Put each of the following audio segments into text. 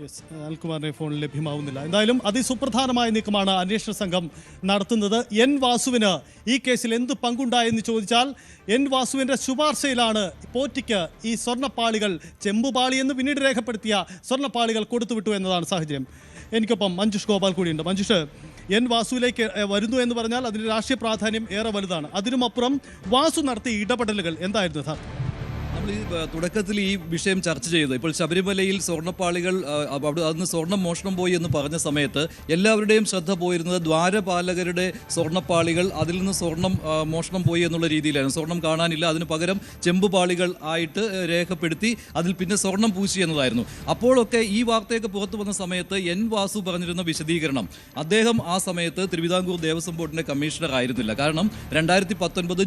Yes അനിൽകുമാറിന്റെ phone ലഭ്യമാവുന്നില്ല. എന്തായാലും അതിസുപ്രധാനമായ നീക്കമാണ് അന്വേഷണ സംഘം നടത്തുന്നത്. എൻ വാസുവിന് ഈ കേസിൽ എന്ത് പങ്കുണ്ടായെന്ന് ചോദിച്ചാൽ എൻ വാസുവിന്റെ ശുപാർശയിലാണ് പോറ്റിക്ക് ഈ സ്വർണപ്പാളികൾ ചെമ്പുപാളി എന്ന് പിന്നീട് രേഖപ്പെടുത്തിയ സ്വർണപ്പാളികൾ കൊടുത്തുവിട്ടു എന്നതാണ് സാഹചര്യം. എനിക്കൊപ്പം മഞ്ജുഷ് ഗോപാൽ കൂടിയുണ്ട്. മഞ്ജുഷ് എൻ വാസുവിലേക്ക് വരുന്നു എന്ന് പറഞ്ഞാൽ അതിന്റെ രാഷ്ട്രീയ പ്രാധാന്യം ഏറെ വലുതാണ്. അതിനുമപ്പുറം വാസു നടത്തിയ ഇടപെടലുകൾ എന്തായിരുന്നു ഏഹ്, തുടക്കത്തിൽ ഈ വിഷയം ചർച്ച ചെയ്തു. ഇപ്പോൾ ശബരിമലയിൽ സ്വർണപ്പാളികൾ അവിടെ അന്ന് സ്വർണം മോഷണം പോയി എന്ന് പറഞ്ഞ സമയത്ത് എല്ലാവരുടെയും ശ്രദ്ധ പോയിരുന്നത് ദ്വാരപാലകരുടെ സ്വർണപ്പാളികൾ അതിൽ നിന്ന് സ്വർണം മോഷണം പോയി എന്നുള്ള രീതിയിലാണ് സ്വർണം കാണാനില്ല അതിന് പകരം ചെമ്പുപാളികൾ ആയിട്ട് രേഖപ്പെടുത്തി അതിൽ പിന്നെ സ്വർണം പൂശി എന്നതായിരുന്നു. അപ്പോഴൊക്കെ ഈ വാർത്തയൊക്കെ പുറത്തു വന്ന സമയത്ത് എൻ വാസു പറഞ്ഞിരുന്ന വിശദീകരണം. അദ്ദേഹം ആ സമയത്ത് തിരുവിതാംകൂർ ദേവസ്വം ബോർഡിന്റെ കമ്മീഷണർ ആയിരുന്നില്ല. കാരണം രണ്ടായിരത്തി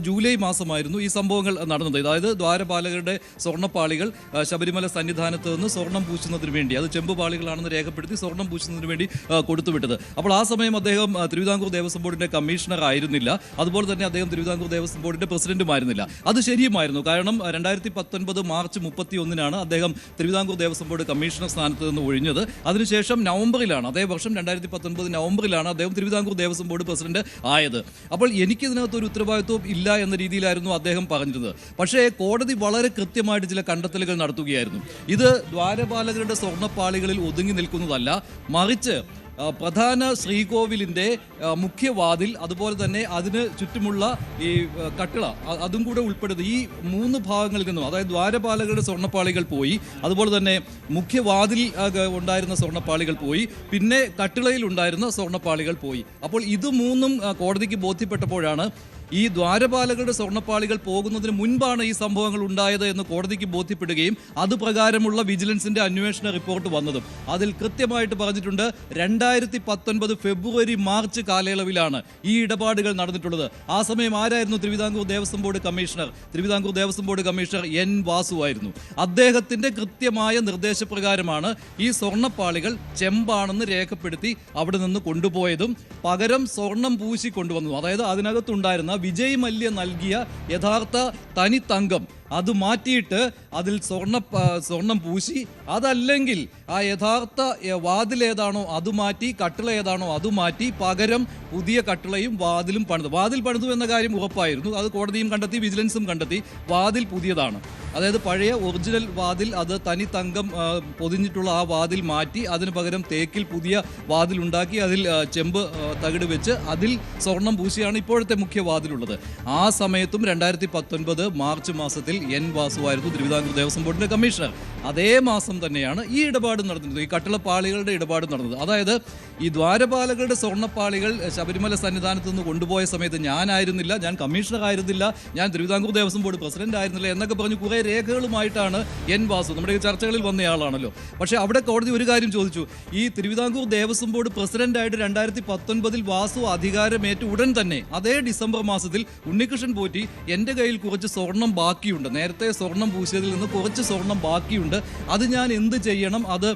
ജൂലൈ മാസമായിരുന്നു ഈ സംഭവങ്ങൾ നടന്നത്. അതായത് ദ്വാരപാലകരുടെ സ്വർണപ്പാളികൾ ശബരിമല സന്നിധാനത്ത് നിന്ന് സ്വർണം പൂശുന്നതിന് വേണ്ടി അത് ചെമ്പുപാളികളാണെന്ന് രേഖപ്പെടുത്തി സ്വർണം പൂശുന്നതിന് വേണ്ടി കൊടുത്തുവിട്ടത്. അപ്പോൾ ആ സമയം അദ്ദേഹം തിരുവിതാംകൂർ ദേവസ്വം ബോർഡിന്റെ കമ്മീഷണർ ആയിരുന്നില്ല. അതുപോലെ തന്നെ അദ്ദേഹം തിരുവിതാംകൂർ ദേവസ്വം ബോർഡിന്റെ പ്രസിഡന്റുമായിരുന്നില്ല. അത് ശരിയുമായിരുന്നു. കാരണം രണ്ടായിരത്തി പത്തൊൻപത് മാർച്ച് മുപ്പത്തി ഒന്നിനാണ് അദ്ദേഹം തിരുവിതാംകൂർ ദേവസ്വം ബോർഡ് കമ്മീഷണർ സ്ഥാനത്ത് നിന്ന് ഒഴിഞ്ഞത്. അതിനുശേഷം നവംബറിലാണ് അതേ വർഷം രണ്ടായിരത്തി പത്തൊൻപത് നവംബറിലാണ് അദ്ദേഹം തിരുവിതാംകൂർ ദേവസ്വം ബോർഡ് പ്രസിഡന്റ് ആയത്. അപ്പോൾ എനിക്കിതിനകത്ത് ഒരു ഉത്തരവാദിത്വം ഇല്ല എന്ന രീതിയിലായിരുന്നു അദ്ദേഹം പറഞ്ഞിരുന്നത് പക്ഷേ കോടതി വളരെ കൃത്യമായിട്ട് ചില കണ്ടെത്തലുകൾ നടത്തുകയായിരുന്നു. ഇത് ദ്വാരപാലകരുടെ സ്വർണപ്പാളികളിൽ ഒതുങ്ങി നിൽക്കുന്നതല്ല മറിച്ച് പ്രധാന ശ്രീകോവിലിന്റെ മുഖ്യവാതിൽ അതുപോലെ തന്നെ അതിന് ചുറ്റുമുള്ള ഈ കട്ടിള അതും കൂടെ ഉൾപ്പെടുത്തി ഈ മൂന്ന് ഭാഗങ്ങളിൽ നിന്നും അതായത് ദ്വാരപാലകരുടെ സ്വർണപ്പാളികൾ പോയി അതുപോലെ തന്നെ മുഖ്യവാതിൽ ഉണ്ടായിരുന്ന സ്വർണപ്പാളികൾ പോയി പിന്നെ കട്ടിളയിൽ ഉണ്ടായിരുന്ന സ്വർണപ്പാളികൾ പോയി. അപ്പോൾ ഇത് മൂന്നും കോടതിക്ക് ബോധ്യപ്പെട്ടപ്പോഴാണ് ഈ ദ്വാരപാലകളുടെ സ്വർണപ്പാളികൾ പോകുന്നതിന് മുൻപാണ് ഈ സംഭവങ്ങൾ ഉണ്ടായത് എന്ന് കോടതിക്ക് ബോധ്യപ്പെടുകയും അതുപ്രകാരമുള്ള വിജിലൻസിന്റെ അന്വേഷണ റിപ്പോർട്ട് വന്നതും. അതിൽ കൃത്യമായിട്ട് പറഞ്ഞിട്ടുണ്ട് രണ്ടായിരത്തി പത്തൊൻപത് ഫെബ്രുവരി മാർച്ച് കാലയളവിലാണ് ഈ ഇടപാടുകൾ നടന്നിട്ടുള്ളത്. ആ സമയം ആരായിരുന്നു Thiruvithamkoor Devaswom board commissioner? Thiruvithamkoor Devaswom board commissioner N Vasu ആയിരുന്നു. അദ്ദേഹത്തിന്റെ കൃത്യമായ നിർദ്ദേശപ്രകാരമാണ് ഈ സ്വർണപ്പാളികൾ ചെമ്പാണെന്ന് രേഖപ്പെടുത്തി അവിടെ നിന്ന് കൊണ്ടുപോയതും പകരം സ്വർണം പൂശി കൊണ്ടുവന്നു അതായത് അതിനകത്തുണ്ടായിരുന്ന വിജയ് മല്യ നൽകിയ യഥാർത്ഥ തനി തങ്കം അത് മാറ്റിയിട്ട് അതിൽ സ്വർണ സ്വർണം പൂശി. അതല്ലെങ്കിൽ ആ യഥാർത്ഥ വാതിൽ ഏതാണോ അത് മാറ്റി കട്ടിള ഏതാണോ അത് മാറ്റി പകരം പുതിയ കട്ടിളയും വാതിലും പണിതു. വാതിൽ പണിതു എന്ന കാര്യം ഉറപ്പായിരുന്നു. അത് കോടതിയും കണ്ടെത്തി വിജിലൻസും കണ്ടെത്തി. വാതിൽ പുതിയതാണ്. അതായത് പഴയ ഒറിജിനൽ വാതിൽ അത് തനി തങ്കം പൊതിഞ്ഞിട്ടുള്ള ആ വാതിൽ മാറ്റി അതിന് പകരം തേക്കിൽ പുതിയ വാതിൽ ഉണ്ടാക്കി അതിൽ ചെമ്പ് തകിട് വെച്ച് അതിൽ സ്വർണം പൂശിയാണ് ഇപ്പോഴത്തെ മുഖ്യ വാതിലുള്ളത്. ആ സമയത്തും രണ്ടായിരത്തി പത്തൊൻപത് മാർച്ച് മാസത്തിൽ എൻ വാസുവായിരുന്നു തിരുവിതാംകൂർ ദേവസ്വം ബോർഡിന്റെ കമ്മീഷണർ. അതേ മാസം തന്നെയാണ് ഈ ഇടപാട് നടന്നത് ഈ കട്ടിളപ്പാളികളുടെ ഇടപാട് നടന്നത്. അതായത് ഈ ദ്വാരപാലകളുടെ സ്വർണപ്പാളികൾ ശബരിമല സന്നിധാനത്ത് നിന്ന് കൊണ്ടുപോയ സമയത്ത് ഞാനായിരുന്നില്ല ഞാൻ കമ്മീഷണർ ആയിരുന്നില്ല ഞാൻ തിരുവിതാംകൂർ ദേവസ്വം ബോർഡ് പ്രസിഡന്റ് ആയിരുന്നില്ല എന്നൊക്കെ പറഞ്ഞു കുറേ രേഖകളുമായിട്ടാണ് എൻ വാസു നമ്മുടെ ചർച്ചകളിൽ വന്നയാളാണല്ലോ പക്ഷേ അവിടെ കോടതി ഒരു കാര്യം ചോദിച്ചു. ഈ തിരുവിതാംകൂർ ദേവസ്വം ബോർഡ് പ്രസിഡന്റായിട്ട് രണ്ടായിരത്തി പത്തൊൻപതിൽ വാസു അധികാരമേറ്റ ഉടൻ തന്നെ അതേ ഡിസംബർ മാസത്തിൽ ഉണ്ണികൃഷ്ണൻ പോറ്റി എന്റെ കയ്യിൽ കുറച്ച് സ്വർണം ബാക്കിയുണ്ട്. നേരത്തെ സ്വർണം പൂശിയതിൽ നിന്ന് കുറച്ച് സ്വർണം ബാക്കിയുണ്ട്. അത് ഞാൻ എന്ത് ചെയ്യണം? അത്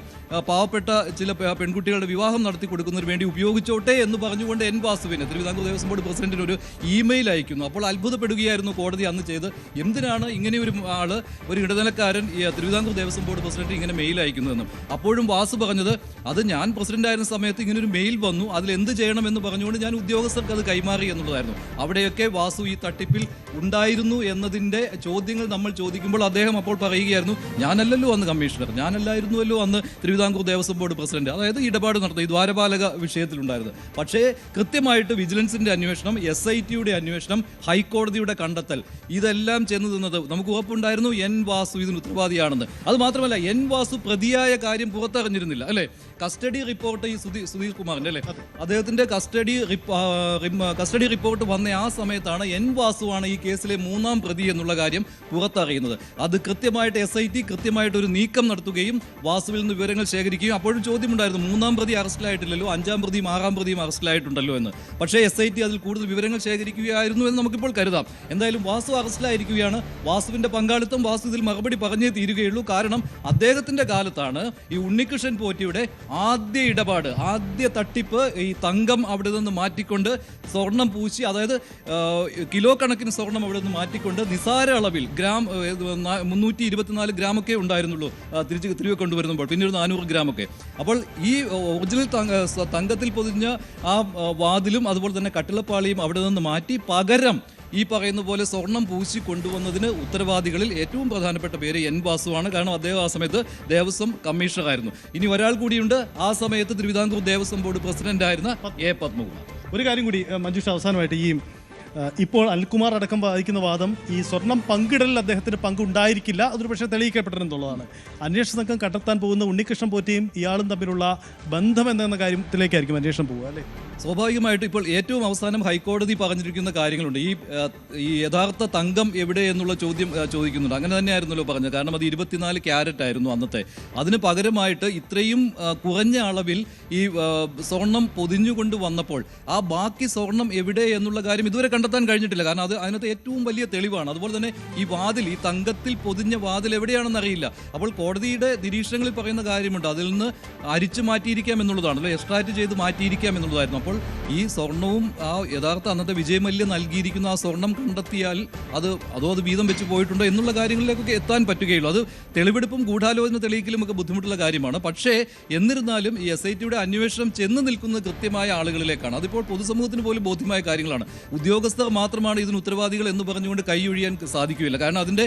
പാവപ്പെട്ട ചില പെൺകുട്ടികളുടെ വിവാഹം നടത്തി കൊടുക്കുന്നതിന് വേണ്ടി ഉപയോഗിച്ചോട്ടെ എന്ന് പറഞ്ഞുകൊണ്ട് എൻ വാസുവിന് തിരുവിതാംകൂർ ദേവസ്വം ബോർഡ് പ്രസിഡന്റിന് ഒരു ഇമെയിൽ അയക്കുന്നു. അപ്പോൾ അത്ഭുതപ്പെടുകയായിരുന്നു കോടതി അന്ന് ചെയ്ത്. എന്തിനാണ് ഇങ്ങനെ ഒരു ആൾ ഒരു ഇടനിലക്കാരൻ ഈ തിരുവിതാംകൂർ ദേവസ്വം ബോർഡ് പ്രസിഡന്റ് ഇങ്ങനെ മെയിൽ അയക്കുന്നതെന്നും അപ്പോഴും വാസു പറഞ്ഞത് അത് ഞാൻ പ്രസിഡന്റ് ആയിരുന്ന സമയത്ത് ഇങ്ങനെ ഒരു മെയിൽ വന്നു അതിൽ എന്ത് ചെയ്യണമെന്ന് പറഞ്ഞുകൊണ്ട് ഞാൻ ഉദ്യോഗസ്ഥർക്ക് അത് കൈമാറി എന്നുള്ളതായിരുന്നു. അവിടെയൊക്കെ വാസു ഈ തട്ടിപ്പിൽ ഉണ്ടായിരുന്നു എന്നതിന്റെ ചോദ്യങ്ങൾ നമ്മൾ ചോദിക്കുമ്പോൾ അദ്ദേഹം അപ്പോൾ പറയുകയായിരുന്നു ഞാനല്ലല്ലോ അന്ന് കമ്മീഷണർ ഞാനല്ലായിരുന്നുവല്ലോ അന്ന് തിരുവിതാംകൂർ ദേവസ്വം ബോർഡ് പ്രസിഡന്റ്. അതായത് ഇടപാട് നടത്തി ദ്വാരപാലക വിഷയത്തിലുണ്ടായിരുന്നു പക്ഷേ കൃത്യമായിട്ട് വിജിലൻസിന്റെ അന്വേഷണം എസ് ഐ ടിയുടെ അന്വേഷണം ഹൈക്കോടതിയുടെ കണ്ടെത്തൽ ഇതെല്ലാം ചെന്ന് നിന്നത് നമുക്ക് ഉറപ്പുണ്ടായിരുന്നു. എൻ വാസു ഇതിന് ഉത്തരവാദിയാണെന്ന്. അത് മാത്രമല്ല എൻ വാസു പ്രതിയായ കാര്യം പുറത്തറിഞ്ഞിരുന്നില്ല. അല്ലേ? കസ്റ്റഡി റിപ്പോർട്ട് ഈ സുധീ സുധീർ കുമാറിന്റെ അല്ലേ? അദ്ദേഹത്തിന്റെ കസ്റ്റഡി കസ്റ്റഡി റിപ്പോർട്ട് വന്ന ആ സമയത്താണ് എൻ വാസുവാണ് ഈ കേസിലെ മൂന്നാം പ്രതി എന്നുള്ള കാര്യം പുറത്തറിയുന്നത്. അത് കൃത്യമായിട്ട് എസ് ഐ ടി കൃത്യമായിട്ട് ഒരു നീക്കം നടത്തുകയും വാസുവിൽ നിന്ന് വിവരങ്ങൾ ശേഖരിക്കുകയും അപ്പോഴും ചോദ്യമുണ്ടായിരുന്നു മൂന്നാം പ്രതി അറസ്റ്റിലായിട്ടില്ലല്ലോ അഞ്ചാം പ്രതിയും ആറാം പ്രതിയും അറസ്റ്റിലായിട്ടുണ്ടല്ലോ എന്ന്. പക്ഷേ എസ് ഐ ടി അതിൽ കൂടുതൽ വിവരങ്ങൾ ശേഖരിക്കുകയായിരുന്നു എന്ന് നമുക്കിപ്പോൾ കരുതാം. എന്തായാലും വാസു അറസ്റ്റിലായിരിക്കുകയാണ് വാസുവിന്റെ പങ്കാളിത്തം കാലത്തും വാസു മറുപടി പറഞ്ഞേ തീരുകയുള്ളൂ. കാരണം അദ്ദേഹത്തിന്റെ കാലത്താണ് ഈ ഉണ്ണികൃഷ്ണൻ പോറ്റിയുടെ ആദ്യ ഇടപാട് ആദ്യ തട്ടിപ്പ് ഈ തങ്കം അവിടെ നിന്ന് മാറ്റിക്കൊണ്ട് സ്വർണം പൂശി അതായത് കിലോ കണക്കിന് സ്വർണം അവിടെ നിന്ന് മാറ്റിക്കൊണ്ട് നിസാര അളവിൽ ഗ്രാം മുന്നൂറ്റി ഇരുപത്തിനാല് ഗ്രാമൊക്കെ ഉണ്ടായിരുന്നുള്ളൂ തിരിച്ച് തിരികെ കൊണ്ടുവരുമ്പോൾ പിന്നെ ഒരു നാനൂറ് ഗ്രാമൊക്കെ. അപ്പോൾ ഈ ഒറിജിനൽ തങ്കത്തിൽ പൊതിഞ്ഞ ആ, വാതിലും അതുപോലെ തന്നെ കട്ടിളപ്പാളിയും അവിടെ നിന്ന് മാറ്റി പകരം ഈ പറയുന്ന പോലെ സ്വർണം പൂശി കൊണ്ടുവന്നതിന് ഉത്തരവാദികളിൽ ഏറ്റവും പ്രധാനപ്പെട്ട പേര് എൻ വാസുവാണ്. കാരണം അദ്ദേഹം ആ സമയത്ത് ദേവസ്വം കമ്മീഷണറായിരുന്നു. ഇനി ഒരാൾ കൂടിയുണ്ട്. ആ സമയത്ത് തിരുവിതാംകൂർ ദേവസ്വം ബോർഡ് പ്രസിഡന്റ് ആയിരുന്ന എ പത്മകുമാർ. ഒരു കാര്യം കൂടി മഞ്ജുഷ അവസാനമായിട്ട് ഈ ഇപ്പോൾ അനിൽകുമാർ അടക്കം വാദിക്കുന്ന വാദം ഈ സ്വർണം പങ്കിടലിൽ അദ്ദേഹത്തിന് പങ്കുണ്ടായിരിക്കില്ല അതൊരു പക്ഷേ തെളിയിക്കപ്പെട്ടിട്ടുള്ളതാണ് അന്വേഷണ സംഘം കണ്ടെത്താൻ പോകുന്ന ഉണ്ണികൃഷ്ണൻ പോറ്റിയും ഇയാളും തമ്മിലുള്ള ബന്ധം എന്ന കാര്യത്തിലേക്കായിരിക്കും അന്വേഷണം പോകുക അല്ലേ? സ്വാഭാവികമായിട്ടും ഇപ്പോൾ ഏറ്റവും അവസാനം ഹൈക്കോടതി പറഞ്ഞിരിക്കുന്ന കാര്യങ്ങളുണ്ട്. ഈ ഈ യഥാർത്ഥ തങ്കം എവിടെ എന്നുള്ള ചോദ്യം ചോദിക്കുന്നുണ്ട്. അങ്ങനെ തന്നെ തന്നെയായിരുന്നല്ലോ പറഞ്ഞത്. കാരണം അത് ഇരുപത്തിനാല് ക്യാരറ്റ് ആയിരുന്നു അന്നത്തെ. അതിന് പകരമായിട്ട് ഇത്രയും കുറഞ്ഞ അളവിൽ ഈ സ്വർണം പൊതിഞ്ഞുകൊണ്ട് വന്നപ്പോൾ ആ ബാക്കി സ്വർണം എവിടെ എന്നുള്ള കാര്യം ഇതുവരെ കണ്ടെത്താൻ കഴിഞ്ഞിട്ടില്ല. കാരണം അത് അതിനകത്ത് ഏറ്റവും വലിയ തെളിവാണ്. അതുപോലെ തന്നെ ഈ വാതിൽ ഈ തങ്കത്തിൽ പൊതിഞ്ഞ വാതിൽ എവിടെയാണെന്ന് അറിയില്ല അപ്പോൾ കോടതിയുടെ നിരീക്ഷണങ്ങളിൽ പറയുന്ന കാര്യമുണ്ട്. അതിൽ നിന്ന് അരിച്ചു മാറ്റിയിരിക്കാം എന്നുള്ളതാണ്. അല്ലെ എക്സ്ട്രാക്ട് ചെയ്ത് മാറ്റിയിരിക്കാം എന്നുള്ളതായിരുന്നു. അപ്പോൾ ഈ സ്വർണവും ആ യഥാർത്ഥ അന്നത്തെ വിജയമല്യ നൽകിയിരിക്കുന്ന ആ സ്വർണം കണ്ടെത്തിയാൽ അത് അതോ അത് വീതം വെച്ച് പോയിട്ടുണ്ടോ എന്നുള്ള കാര്യങ്ങളിലേക്കൊക്കെ എത്താൻ പറ്റുകയുള്ളൂ. അത് തെളിവെടുപ്പും ഗൂഢാലോചന തെളിയിക്കലും ഒക്കെ ബുദ്ധിമുട്ടുള്ള കാര്യമാണ്. പക്ഷേ എന്നിരുന്നാലും ഈ എസ് ഐ ടിയുടെ അന്വേഷണം ചെന്ന് നിൽക്കുന്നത് കൃത്യമായ ആളുകളിലേക്കാണ്. അതിപ്പോൾ പൊതുസമൂഹത്തിന് പോലും ബോധ്യമായ കാര്യങ്ങളാണ്. ഉദ്യോഗസ്ഥർ മാത്രമാണ് ഇതിന് ഉത്തരവാദികൾ എന്ന് പറഞ്ഞുകൊണ്ട് കൈയൊഴിയാൻ സാധിക്കുകയില്ല. കാരണം അതിന്റെ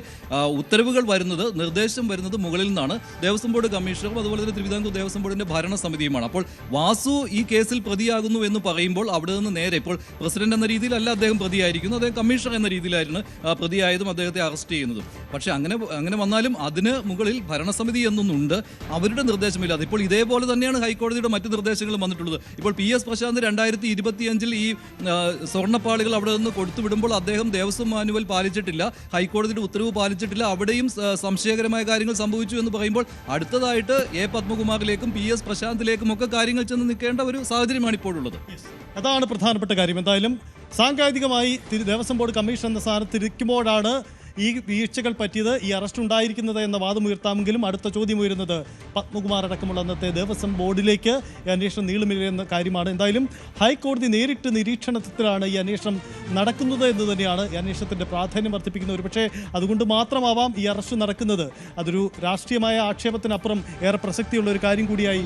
ഉത്തരവുകൾ വരുന്നത് നിർദ്ദേശം വരുന്നത് മുകളിൽ നിന്നാണ്. ദേവസ്വം ബോർഡ് കമ്മീഷണറും അതുപോലെ തന്നെ തിരുവിതാംകൂർ ദേവസ്വം ബോർഡിന്റെ ഭരണസമിതിയുമാണ്. അപ്പോൾ വാസു ഈ കേസിൽ പ്രതിയാകുന്നു എന്ന് പറയുമ്പോൾ അവിടെ നിന്ന് നേരെ ഇപ്പോൾ പ്രസിഡന്റ് എന്ന രീതിയിലല്ല അദ്ദേഹം പ്രതിയായിരിക്കുന്നു അദ്ദേഹം കമ്മീഷണർ എന്ന രീതിയിലായിരുന്നു പ്രതിയായതും അദ്ദേഹത്തെ അറസ്റ്റ് ചെയ്യുന്നതും. പക്ഷേ അങ്ങനെ അങ്ങനെ വന്നാലും അതിന് മുകളിൽ ഭരണസമിതി എന്നൊന്നുണ്ട്. അവരുടെ നിർദ്ദേശമില്ല. അതിപ്പോൾ ഇതേപോലെ തന്നെയാണ് ഹൈക്കോടതിയുടെ മറ്റ് നിർദ്ദേശങ്ങളും വന്നിട്ടുള്ളത്. ഇപ്പോൾ പി എസ് പ്രശാന്ത് രണ്ടായിരത്തി ഇരുപത്തിയഞ്ചിൽ ഈ സ്വർണപ്പാളികൾ അവിടെ നിന്ന് കൊടുത്തുവിടുമ്പോൾ അദ്ദേഹം ദേവസ്വം മാനുവൽ പാലിച്ചിട്ടില്ല. ഹൈക്കോടതിയുടെ ഉത്തരവ് പാലിച്ചിട്ടില്ല. അവിടെയും സംശയകരമായ കാര്യങ്ങൾ സംഭവിച്ചു എന്ന് പറയുമ്പോൾ അടുത്തതായിട്ട് എ പത്മകുമാറിലേക്കും പി എസ് പ്രശാന്തിലേക്കും ഒക്കെ കാര്യങ്ങൾ ചെന്ന് നിൽക്കേണ്ട ഒരു സാഹചര്യമാണ് ഇപ്പോഴുള്ളത് അതാണ് പ്രധാനപ്പെട്ട കാര്യം. എന്തായാലും സാങ്കേതികമായി ദേവസ്വം ബോർഡ് കമ്മീഷൻ എന്ന സ്ഥാനത്ത് ഇരിക്കുമ്പോഴാണ് ഈ വീഴ്ചകൾ പറ്റിയത് ഈ അറസ്റ്റ് ഉണ്ടായിരിക്കുന്നത് എന്ന വാദം ഉയർത്താമെങ്കിലും അടുത്ത ചോദ്യം ഉയരുന്നത് പത്മകുമാർ അടക്കമുള്ള അന്നത്തെ ദേവസ്വം ബോർഡിലേക്ക് അന്വേഷണം നീളുമില്ല എന്ന കാര്യമാണ്. എന്തായാലും ഹൈക്കോടതി നേരിട്ട് നിരീക്ഷണത്തിലാണ് ഈ അന്വേഷണം നടക്കുന്നത് എന്ന് തന്നെയാണ് ഈ അന്വേഷണത്തിന്റെ പ്രാധാന്യം വർദ്ധിപ്പിക്കുന്നത്. ഒരു പക്ഷേ അതുകൊണ്ട് മാത്രമാവാം ഈ അറസ്റ്റ് നടക്കുന്നത്. അതൊരു രാഷ്ട്രീയമായ ആക്ഷേപത്തിനപ്പുറം ഏറെ പ്രസക്തിയുള്ള ഒരു കാര്യം കൂടിയായി.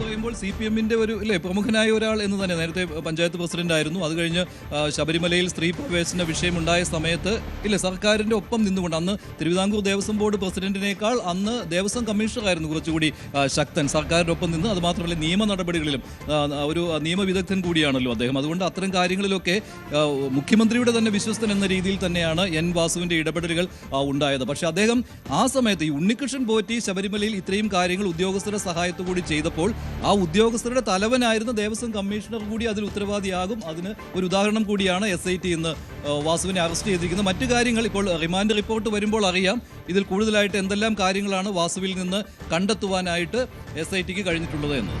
പറയുമ്പോൾ സി പി എമ്മിന്റെ ഒരു അല്ലേ പ്രമുഖനായ ഒരാൾ എന്ന് തന്നെ നേരത്തെ പഞ്ചായത്ത് പ്രസിഡന്റ് ആയിരുന്നു അത് കഴിഞ്ഞ് ശബരിമലയിൽ സ്ത്രീ പ്രവേശന വിഷയമുണ്ടായ സമയത്ത് ഇല്ലേ സർക്കാരിന്റെ ഒപ്പം നിന്നുകൊണ്ട് അന്ന് തിരുവിതാംകൂർ ദേവസ്വം ബോർഡ് പ്രസിഡന്റിനേക്കാൾ അന്ന് ദേവസ്വം കമ്മീഷണർ ആയിരുന്നു കുറച്ചുകൂടി ശക്തൻ. സർക്കാരിന്റെ ഒപ്പം നിന്ന് അത് മാത്രമല്ല നിയമ നടപടികളിലും ഒരു നിയമവിദഗ്ധൻ കൂടിയാണല്ലോ അദ്ദേഹം. അതുകൊണ്ട് അത്തരം കാര്യങ്ങളിലൊക്കെ മുഖ്യമന്ത്രിയുടെ തന്നെ വിശ്വസ്തൻ എന്ന രീതിയിൽ തന്നെയാണ് എൻ വാസുവിന്റെ ഇടപെടലുകൾ ഉണ്ടായത്. പക്ഷെ അദ്ദേഹം ആ സമയത്ത് ഈ ഉണ്ണികൃഷ്ണൻ പോറ്റി ശബരിമലയിൽ ഇത്രയും കാര്യങ്ങൾ ഉദ്യോഗസ്ഥരുടെ സഹായത്തോടുകൂടി ചെയ്തപ്പോൾ ആ ഉദ്യോഗസ്ഥരുടെ തലവനായിരുന്ന ദേവസ്വം കമ്മീഷണർ കൂടി അതിൽ ഉത്തരവാദിയാകും. അതിന് ഒരു ഉദാഹരണം കൂടിയാണ് എസ് ഐ ടി ഇന്ന് വാസുവിനെ അറസ്റ്റ് ചെയ്തിരിക്കുന്നത് മറ്റു കാര്യങ്ങൾ ഇപ്പോൾ റിമാൻഡ് റിപ്പോർട്ട് വരുമ്പോൾ അറിയാം. ഇതിൽ കൂടുതലായിട്ട് എന്തെല്ലാം കാര്യങ്ങളാണ് വാസുവിൽ നിന്ന് കണ്ടെത്തുവാനായിട്ട് എസ് ഐ ടിക്ക് കഴിഞ്ഞിട്ടുള്ളത് എന്ന്